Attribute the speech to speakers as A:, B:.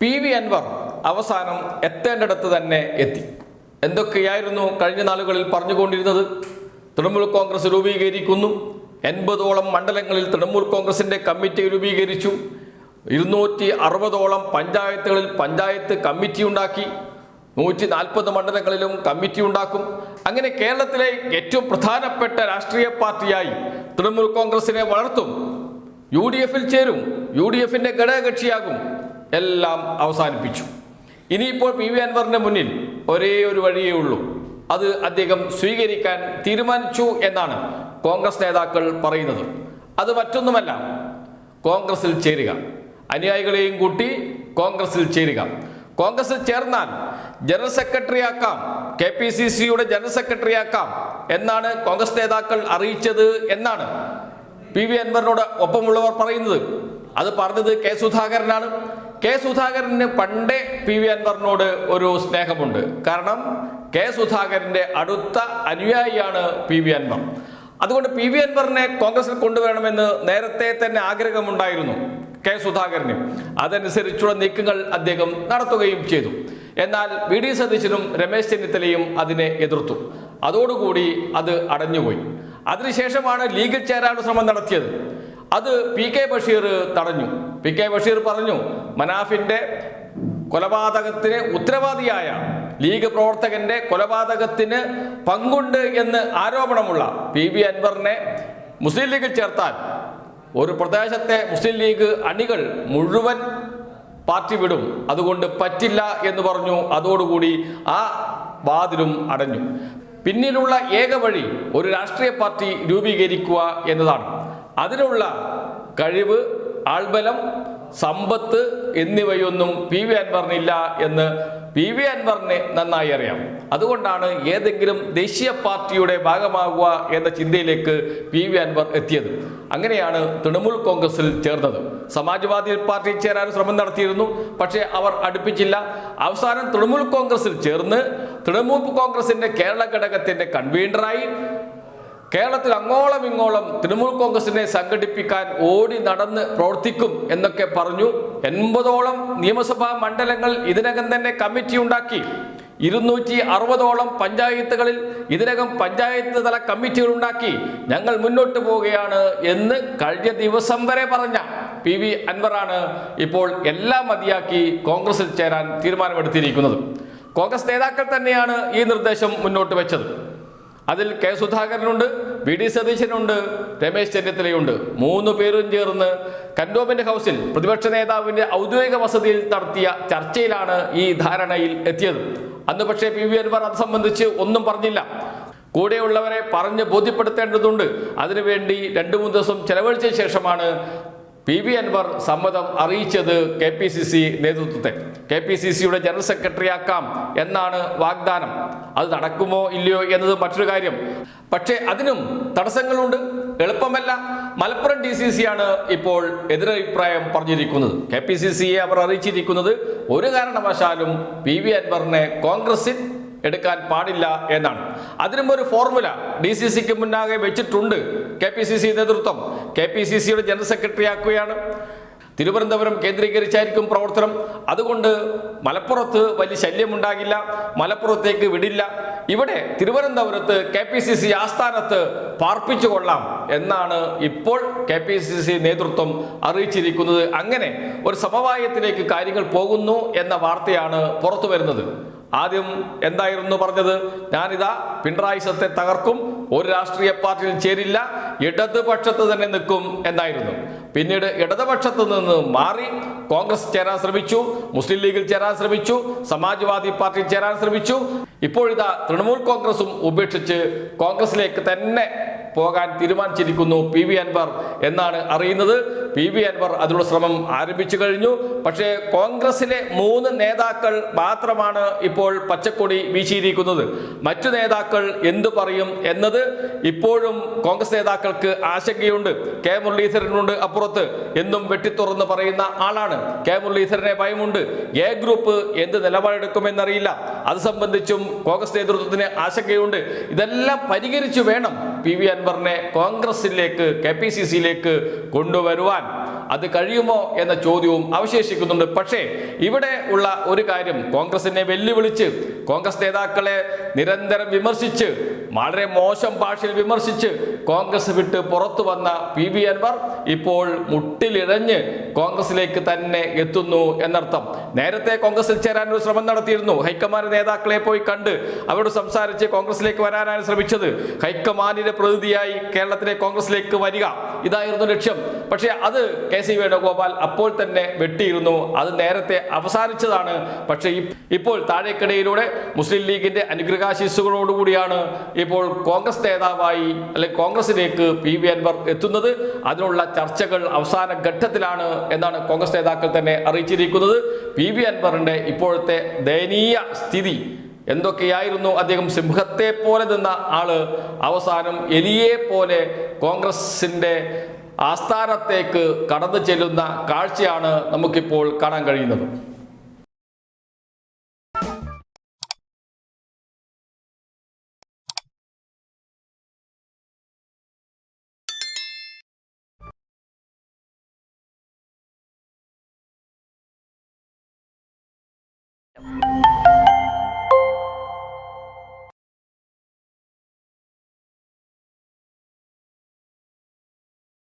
A: P V Anwar അവസാനം എത്തേണ്ടടുത്ത് തന്നെ എത്തി. എന്തൊക്കെയായിരുന്നു കഴിഞ്ഞ നാളുകളിൽ പറഞ്ഞുകൊണ്ടിരുന്നത്? തൃണമൂൽ കോൺഗ്രസ് രൂപീകരിക്കുന്നു. എൺപതോളം മണ്ഡലങ്ങളിൽ തൃണമൂൽ കോൺഗ്രസിന്റെ കമ്മിറ്റി രൂപീകരിച്ചു. ഇരുന്നൂറ്റി അറുപതോളം പഞ്ചായത്തുകളിൽ പഞ്ചായത്ത് കമ്മിറ്റി ഉണ്ടാക്കി. നൂറ്റി നാൽപ്പത് മണ്ഡലങ്ങളിലും കമ്മിറ്റി ഉണ്ടാക്കും. അങ്ങനെ കേരളത്തിലെ ഏറ്റവും പ്രധാനപ്പെട്ട രാഷ്ട്രീയ പാർട്ടിയായി തൃണമൂൽ കോൺഗ്രസിനെ വളർത്തും. യു ഡി എഫിൽ ചേരും. യു ഡി എഫിന്റെ ഘടകകക്ഷിയാകും. എല്ലാം അവസാനിപ്പിച്ചു. ഇനിയിപ്പോൾ പി വി അൻവറിന്റെ മുന്നിൽ ഒരേ ഒരു വഴിയേ ഉള്ളൂ. അത് അദ്ദേഹം സ്വീകരിക്കാൻ തീരുമാനിച്ചു എന്നാണ് കോൺഗ്രസ് നേതാക്കൾ പറയുന്നത്. അത് മറ്റൊന്നുമല്ല. കോൺഗ്രസിൽ ചേരുക. അനുയായികളെയും കൂട്ടി കോൺഗ്രസിൽ ചേരുക. കോൺഗ്രസിൽ ചേർന്നാൽ ജനറൽ സെക്രട്ടറി ആക്കാം കെ പി സി സിയുടെ ജനറൽ സെക്രട്ടറി ആക്കാം എന്നാണ് കോൺഗ്രസ് നേതാക്കൾ അറിയിച്ചത് എന്നാണ് പി വി അൻവറിനോട് ഒപ്പമുള്ളവർ പറയുന്നത്. അത് പറഞ്ഞത് കെ സുധാകരനാണ്. കെ സുധാകരന് പണ്ടേ പി വി അൻവറിനോട് ഒരു സ്നേഹമുണ്ട്. കാരണം കെ സുധാകരന്റെ അടുത്ത അനുയായിയാണ് പി വി അൻവർ. അതുകൊണ്ട് പി വി അൻവറിനെ കോൺഗ്രസിൽ കൊണ്ടുവരണമെന്ന് നേരത്തെ തന്നെ ആഗ്രഹമുണ്ടായിരുന്നു കെ സുധാകരന്. അതനുസരിച്ചുള്ള നീക്കങ്ങൾ അദ്ദേഹം നടത്തുകയും ചെയ്തു. എന്നാൽ വി ഡി സതീശനും രമേശ് ചെന്നിത്തലയും അതിനെ എതിർത്തു. അതോടുകൂടി അത് അടഞ്ഞുപോയി. അതിനുശേഷമാണ് ലീഗിൽ ചേരാനുള്ള ശ്രമം നടത്തിയത്. അത് പി കെ ബഷീർ തടഞ്ഞു. പി കെ ബഷീർ പറഞ്ഞു മനാഫിന്റെ കൊലപാതകത്തിന് ഉത്തരവാദിയായ ലീഗ് പ്രവർത്തകന്റെ കൊലപാതകത്തിന് പങ്കുണ്ട് എന്ന് ആരോപണമുള്ള പി ബി അൻവറിനെ മുസ്ലിം ലീഗിൽ ചേർത്താൽ ഒരു പ്രദേശത്തെ മുസ്ലിം ലീഗ് അണികൾ മുഴുവൻ പാർട്ടി വിടും. അതുകൊണ്ട് പറ്റില്ല എന്ന് പറഞ്ഞു. അതോടുകൂടി ആ വാതിലും അടഞ്ഞു. പിന്നീടുള്ള ഏക വഴി ഒരു രാഷ്ട്രീയ പാർട്ടി രൂപീകരിക്കുക എന്നതാണ്. അതിനുള്ള കഴിവ് ആൾബലം സമ്പത്ത് എന്നിവയൊന്നും പി വി അൻവറിനില്ല എന്ന് പി വി അൻവറിനെ നന്നായി അറിയാം. അതുകൊണ്ടാണ് ഏതെങ്കിലും ദേശീയ പാർട്ടിയുടെ ഭാഗമാകുക എന്ന ചിന്തയിലേക്ക് പി വി അൻവർ എത്തിയത്. അങ്ങനെയാണ് തൃണമൂൽ കോൺഗ്രസിൽ ചേർന്നത്. സമാജ്വാദി പാർട്ടിയിൽ ചേരാൻ ശ്രമം നടത്തിയിരുന്നു പക്ഷേ അവർ അടുപ്പിച്ചില്ല. അവസാനം തൃണമൂൽ കോൺഗ്രസിൽ ചേർന്ന് തൃണമൂൽ കോൺഗ്രസിന്റെ കേരള ഘടകത്തിന്റെ കൺവീനറായി കേരളത്തിൽ അങ്ങോളം ഇങ്ങോളം തൃണമൂൽ കോൺഗ്രസിനെ സംഘടിപ്പിക്കാൻ ഓടി നടന്ന് പ്രവർത്തിക്കും എന്നൊക്കെ പറഞ്ഞു എൺപതോളം നിയമസഭാ മണ്ഡലങ്ങൾ ഇതിനകം തന്നെ കമ്മിറ്റി ഉണ്ടാക്കി. ഇരുന്നൂറ്റി അറുപതോളം പഞ്ചായത്തുകളിൽ ഇതിനകം പഞ്ചായത്ത് തല കമ്മിറ്റികൾ ഉണ്ടാക്കി. ഞങ്ങൾ മുന്നോട്ട് പോവുകയാണ് എന്ന് കഴിഞ്ഞ ദിവസം വരെ പറഞ്ഞ പി വി അൻവറാണ് ഇപ്പോൾ എല്ലാം മതിയാക്കി കോൺഗ്രസിൽ ചേരാൻ തീരുമാനമെടുത്തിരിക്കുന്നത്. കോൺഗ്രസ് നേതാക്കൾ തന്നെയാണ് ഈ നിർദ്ദേശം മുന്നോട്ട് വെച്ചത്. അതിൽ കെ സുധാകരനുണ്ട് വി ഡി സതീശനുണ്ട് രമേശ് ചെന്നിത്തലയുണ്ട്. മൂന്ന് പേരും ചേർന്ന് കന്റോൺമെന്റ് ഹൗസിൽ പ്രതിപക്ഷ നേതാവിന്റെ ഔദ്യോഗിക വസതിയിൽ നടത്തിയ ചർച്ചയിലാണ് ഈ ധാരണയിൽ എത്തിയത്. അന്ന് പക്ഷേ പി വി അൻവർ അത് സംബന്ധിച്ച് ഒന്നും പറഞ്ഞില്ല. കൂടെയുള്ളവരെ പറഞ്ഞ് ബോധ്യപ്പെടുത്തേണ്ടതുണ്ട്. അതിനുവേണ്ടി രണ്ടു മൂന്ന് ദിവസം ചെലവഴിച്ച ശേഷമാണ് പി വി അൻവർ സമ്മതം അറിയിച്ചത് കെ പി സി സി നേതൃത്വത്തെ. കെ പി സി സിയുടെ ജനറൽ സെക്രട്ടറി ആക്കാം എന്നാണ് വാഗ്ദാനം. അത് നടക്കുമോ ഇല്ലയോ എന്നത് മറ്റൊരു കാര്യം. പക്ഷേ അതിനും തടസ്സങ്ങളുണ്ട്. എളുപ്പമല്ല. മലപ്പുറം ഡി സി സി ആണ് ഇപ്പോൾ എതിരഭിപ്രായം പറഞ്ഞിരിക്കുന്നത്. കെ പി സി സിയെ അവർ അറിയിച്ചിരിക്കുന്നത് ഒരു കാരണവശാലും പി വി അൻവറിനെ കോൺഗ്രസിൽ എടുക്കാൻ പാടില്ല എന്നാണ്. അതിനും ഒരു ഫോർമുല ഡി സി സിക്ക് മുന്നാകെ വെച്ചിട്ടുണ്ട്. കെ പി സി സി നേതൃത്വം. കെ പി സി സിയുടെ ജനറൽ സെക്രട്ടറി ആക്കുകയാണ്. തിരുവനന്തപുരം കേന്ദ്രീകരിച്ചായിരിക്കും പ്രവർത്തനം. അതുകൊണ്ട് മലപ്പുറത്ത് വലിയ ശല്യമുണ്ടാകില്ല. മലപ്പുറത്തേക്ക് വിടില്ല. ഇവിടെ തിരുവനന്തപുരത്ത് കെ പി സി സി ആസ്ഥാനത്ത് പാർപ്പിച്ചു കൊള്ളാം എന്നാണ് ഇപ്പോൾ കെ പി സി സി നേതൃത്വം അറിയിച്ചിരിക്കുന്നത്. അങ്ങനെ ഒരു സമവായത്തിലേക്ക് കാര്യങ്ങൾ പോകുന്നു എന്ന വാർത്തയാണ് പുറത്തു വരുന്നത് ആദ്യം എന്തായിരുന്നു പറഞ്ഞത്? ഞാനിതാ പിണറായി സത്തെ തകർക്കും ഒരു രാഷ്ട്രീയ പാർട്ടിയിൽ ചേരില്ല ഇടതുപക്ഷത്ത് തന്നെ നിൽക്കും എന്നായിരുന്നു. പിന്നീട് ഇടതുപക്ഷത്ത് നിന്ന് മാറി കോൺഗ്രസ് ചേരാൻ ശ്രമിച്ചു മുസ്ലിം ലീഗിൽ ചേരാൻ ശ്രമിച്ചു സമാജ്വാദി പാർട്ടിയിൽ ചേരാൻ ശ്രമിച്ചു. ഇപ്പോഴിതാ തൃണമൂൽ കോൺഗ്രസും ഉപേക്ഷിച്ച് കോൺഗ്രസിലേക്ക് തന്നെ പോകാൻ തീരുമാനിച്ചിരിക്കുന്നു പി വി അൻവർ എന്നാണ് അറിയുന്നത്. പി വി അൻവർ അതിനുള്ള ശ്രമം ആരംഭിച്ചു കഴിഞ്ഞു. പക്ഷേ കോൺഗ്രസിലെ മൂന്ന് നേതാക്കൾ മാത്രമാണ് ഇപ്പോൾ പച്ചക്കൊടി വീശിയിരിക്കുന്നത്. മറ്റു നേതാക്കൾ എന്തു പറയും എന്നത് ഇപ്പോഴും കോൺഗ്രസ് നേതാക്കൾക്ക് ആശങ്കയുണ്ട്. കെ മുരളീധരനുണ്ട് അപ്പുറത്ത് എന്നും വെട്ടിത്തുറന്ന് പറയുന്ന ആളാണ്. കെ മുരളീധരനെ ഭയമുണ്ട്. എ ഗ്രൂപ്പ് എന്ത് നിലപാടെടുക്കുമെന്നറിയില്ല. അത് സംബന്ധിച്ചും കോൺഗ്രസ് നേതൃത്വത്തിന് ആശങ്കയുണ്ട്. ഇതെല്ലാം പരിഹരിച്ചു വേണം. പി വി അൻവറിനെ കോൺഗ്രസിലേക്ക് കെ പി സി സിയിലേക്ക് കൊണ്ടുവരുവാൻ അത് കഴിയുമോ എന്ന ചോദ്യവും അവശേഷിക്കുന്നുണ്ട്. പക്ഷേ ഇവിടെ ഉള്ള ഒരു കാര്യം കോൺഗ്രസിനെ വെല്ലുവിളിച്ച് കോൺഗ്രസ് നേതാക്കളെ നിരന്തരം വിമർശിച്ച് വളരെ മോശം ഭാഷയിൽ വിമർശിച്ച് കോൺഗ്രസ് വിട്ട് പുറത്തു വന്ന പി വി അൻവർ ഇപ്പോൾ മുട്ടിലിഴഞ്ഞ് കോൺഗ്രസിലേക്ക് തന്നെ എത്തുന്നു എന്നർത്ഥം. നേരത്തെ കോൺഗ്രസിൽ ചേരാൻ ഒരു ശ്രമം നടത്തിയിരുന്നു. ഹൈക്കമാൻഡ് നേതാക്കളെ പോയി കണ്ട് അവരോട് സംസാരിച്ച് കോൺഗ്രസിലേക്ക് വരാനാണ് ശ്രമിച്ചത്. ഹൈക്കമാൻഡിന്റെ പ്രതിനിധിയായി കേരളത്തിലെ കോൺഗ്രസിലേക്ക് വരിക. ഇതായിരുന്നു ലക്ഷ്യം. പക്ഷേ അത് കെ സി വേണുഗോപാൽ അപ്പോൾ തന്നെ വെട്ടിയിരുന്നു. അത് നേരത്തെ അവസാനിച്ചതാണ്. പക്ഷേ ഇപ്പോൾ താഴേക്കിടയിലൂടെ മുസ്ലിം ലീഗിന്റെ അനുഗ്രഹാശിസ്സുകളോടുകൂടിയാണ് ഇപ്പോൾ കോൺഗ്രസ് നേതാവായി അല്ലെങ്കിൽ കോൺഗ്രസിലേക്ക് പി വി അൻവർ എത്തുന്നത്. അതിനുള്ള ചർച്ചകൾ അവസാന ഘട്ടത്തിലാണ് എന്നാണ് കോൺഗ്രസ് നേതാക്കൾ തന്നെ അറിയിച്ചിരിക്കുന്നത്. പി വി അൻവറിന്റെ ഇപ്പോഴത്തെ ദയനീയ സ്ഥിതി എന്തൊക്കെയായിരുന്നു? അദ്ദേഹം സിംഹത്തെ പോലെ നിന്ന ആൾ അവസാനം എലിയെ പോലെ കോൺഗ്രസിന്റെ ആസ്ഥാനത്തേക്ക് കടന്നു ചെല്ലുന്ന കാഴ്ചയാണ് നമുക്കിപ്പോൾ കാണാൻ കഴിയുന്നത്. Thank you.